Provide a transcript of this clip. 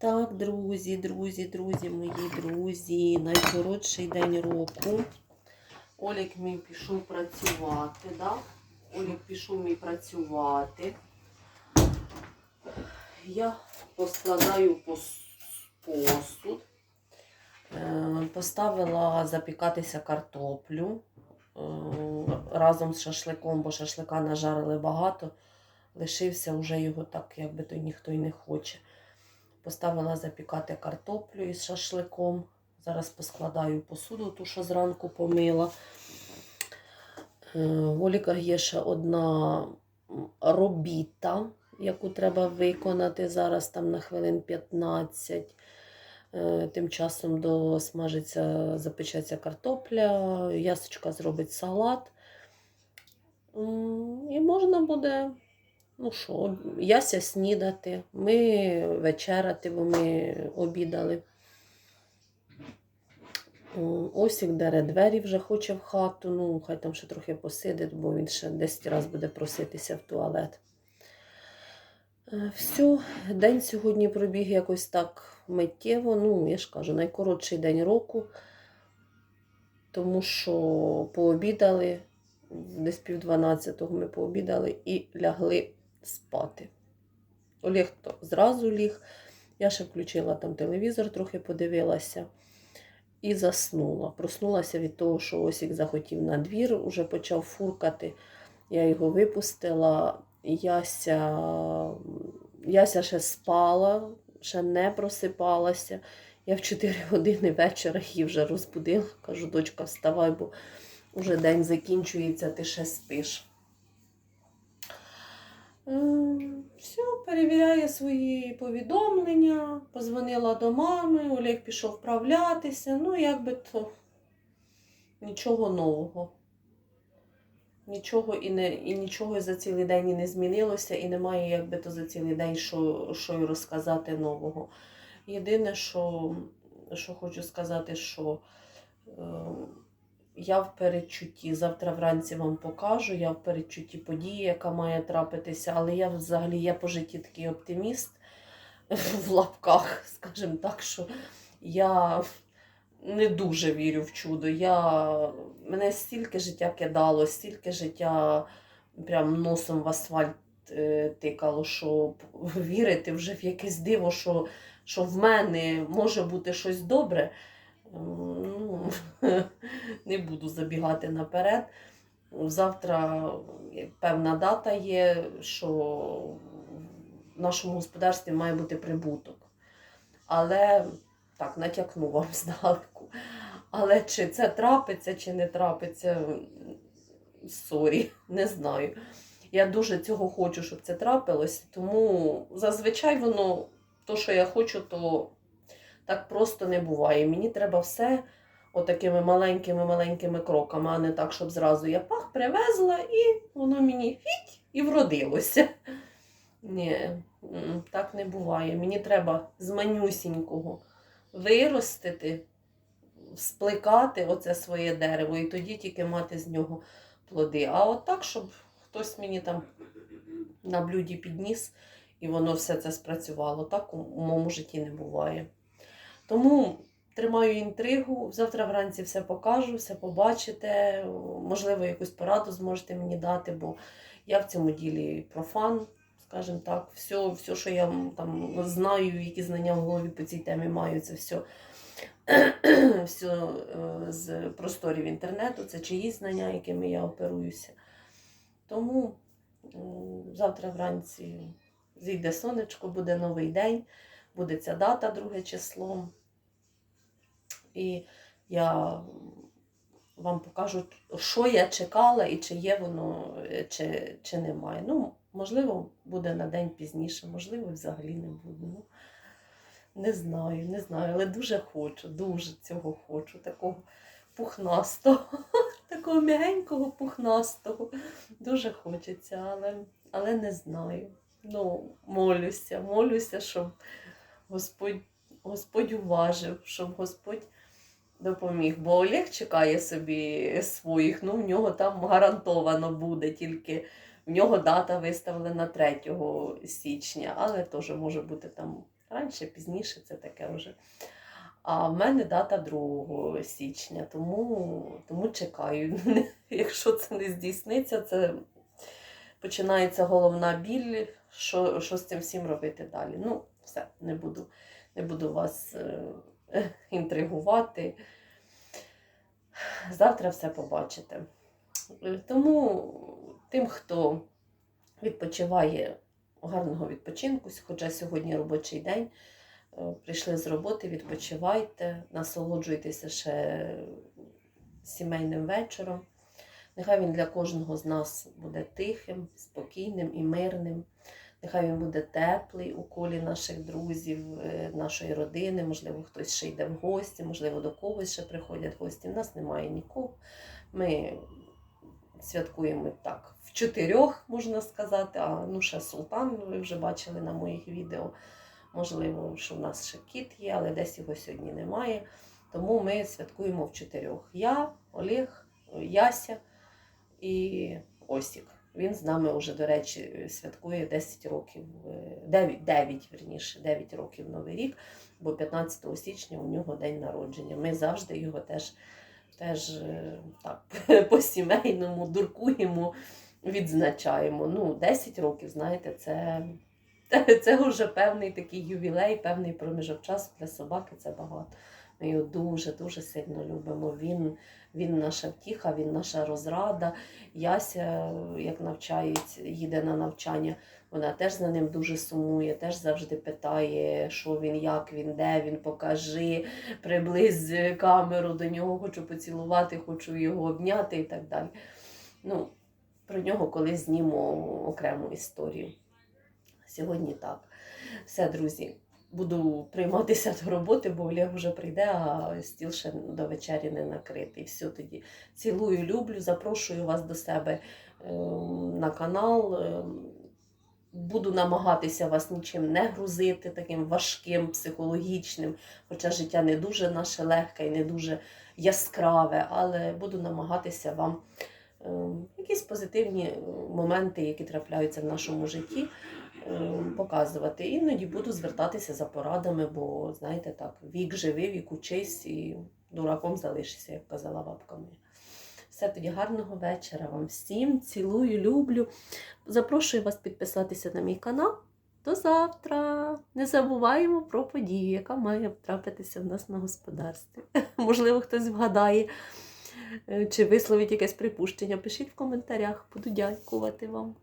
Так, друзі, друзі, друзі, мої друзі, найкоротший день року. Олік мій пішов працювати, да? Олік пішов мій працювати. Я поскладаю пос- посуд. Е, Поставила запікатися картоплю е, разом з шашликом, бо шашлика нажарили багато. Лишився вже його так, якби то ніхто й не хоче. Поставила запікати картоплю із шашликом. Зараз поскладаю посуду, ту, що зранку помила. Е, В Оліка є ще одна робіта, яку треба виконати зараз там на хвилин 15. Е, Тим часом досмажиться, запечеться картопля, ясочка зробить салат. І можна буде Ну що, яся снідати, ми вечеряти, бо ми обідали. М, Осік дере двері вже хоче в хату, ну хай там ще трохи посидить, бо він ще 10 разів буде проситися в туалет. Е, Все, день сьогодні пробіг якось так миттєво. Ну, я ж кажу, найкоротший день року, тому що пообідали, десь пів дванадцятого ми пообідали і лягли спати. Олег то зразу ліг. Я ще включила там телевізор, трохи подивилася і заснула. Проснулася від того, що Осік захотів на двір, уже почав фуркати. Я його випустила. Яся, Яся ще спала, ще не просипалася. Я в 4 години вечора її вже розбудила. Кажу, дочка, вставай, бо вже день закінчується, ти ще спиш. Ем, Все, перевіряє свої повідомлення, позвонила до мами, Олег пішов вправлятися. Ну, якби то нічого нового. Нічого і не, і нічого за цілий день і не змінилося, і немає якби то за цілий день що, що й розказати нового. Єдине, що, що хочу сказати, що е, я в передчутті. Завтра вранці вам покажу. Я в передчутті події, яка має трапитися, але я взагалі я по житті такий оптиміст в лапках, скажімо так, що я не дуже вірю в чудо. Я... Мене стільки життя кидало, стільки життя прям носом в асфальт е, тикало, що вірити вже в якесь диво, що, що в мене може бути щось добре. Ну, не буду забігати наперед. Завтра певна дата є, що в нашому господарстві має бути прибуток. Але так, натякну вам здалеку. Але чи це трапиться, чи не трапиться, сорі, не знаю. Я дуже цього хочу, щоб це трапилось, тому зазвичай воно, то, що я хочу, то так просто не буває. Мені треба все отакими маленькими-маленькими кроками, а не так, щоб зразу я пах привезла і воно мені фіть і вродилося. Ні, так не буває. Мені треба з манюсінького виростити, спликати оце своє дерево, і тоді тільки мати з нього плоди. А от так, щоб хтось мені там на блюді підніс, і воно все це спрацювало. Так у моєму житті не буває. Тому тримаю інтригу. Завтра вранці все покажу, все побачите. Можливо, якусь пораду зможете мені дати, бо я в цьому ділі профан, скажімо так. Все, все що я там знаю, які знання в голові по цій темі маю, це все, все з просторів інтернету, це чиїсь знання, якими я оперуюся. Тому завтра вранці зійде сонечко, буде новий день, буде ця дата, друге число. І я вам покажу, що я чекала і чи є воно, чи, чи немає. Ну, можливо, буде на день пізніше, можливо, взагалі не буде. Ну, не знаю, не знаю, але дуже хочу, дуже цього хочу. Такого пухнастого, такого м'ягенького пухнастого. Дуже хочеться, але, але не знаю. Ну, молюся, молюся, щоб Господь, Господь уважив, щоб Господь допоміг. Бо Олег чекає собі своїх, ну в нього там гарантовано буде, тільки в нього дата виставлена 3 січня, але теж може бути там Раніше, пізніше це таке вже. А в мене дата 2 січня, тому, тому чекаю. Якщо це не здійсниться, це починається головна біль, що, що з цим всім робити далі. Ну, все, не буду, не буду вас е, інтригувати. Завтра все побачите. Е, Тому тим, хто відпочиває гарного відпочинку, хоча сьогодні робочий день, е, прийшли з роботи, відпочивайте, насолоджуйтеся ще сімейним вечором. Нехай він для кожного з нас буде тихим, спокійним і мирним. Нехай він буде теплий у колі наших друзів, е, нашої родини. Можливо, хтось ще йде в гості, можливо, до когось ще приходять гості. У нас немає нікого. Ми святкуємо так в чотирьох, можна сказати. А ну ще султан, ви вже бачили на моїх відео. Можливо, що в нас ще кіт є, але десь його сьогодні немає. Тому ми святкуємо в чотирьох. Я, Олег, Яся і Осік. Він з нами вже, до речі, святкує 10 років, е, 9, 9 верніше, 9 років Новий рік, бо 15 січня у нього день народження. Ми завжди його теж, теж е, так, по-сімейному дуркуємо, відзначаємо. Ну, 10 років, знаєте, це, це вже певний такий ювілей, певний проміжок часу для собаки це багато. Ми його дуже-дуже сильно любимо. Він, він наша втіха, він наша розрада. Яся, як навчається, їде на навчання, вона теж за ним дуже сумує, теж завжди питає, що він, як він, де він, покажи, приблизь камеру до нього, хочу поцілувати, хочу його обняти і так далі. Ну, про нього колись знімо окрему історію. Сьогодні так. Все, друзі, буду прийматися до роботи, бо Олег вже прийде, а стіл ще до вечері не накритий. Все тоді. Цілую, люблю, запрошую вас до себе ем, на канал. Ем, Буду намагатися вас нічим не грузити, таким важким, психологічним, хоча життя не дуже наше легке і не дуже яскраве, але буду намагатися вам якісь позитивні е, моменти, які трапляються в нашому житті, ем, показувати. Іноді буду звертатися за порадами, бо, знаєте, так, вік живи, вік учись і дураком залишишся, як казала бабка моя. Все тоді гарного вечора вам всім. Цілую, люблю. Запрошую вас підписатися на мій канал. До завтра. Не забуваємо про подію, яка має трапитися в нас на господарстві. Можливо, хтось вгадає чи висловить якесь припущення. Пишіть в коментарях, буду дякувати вам.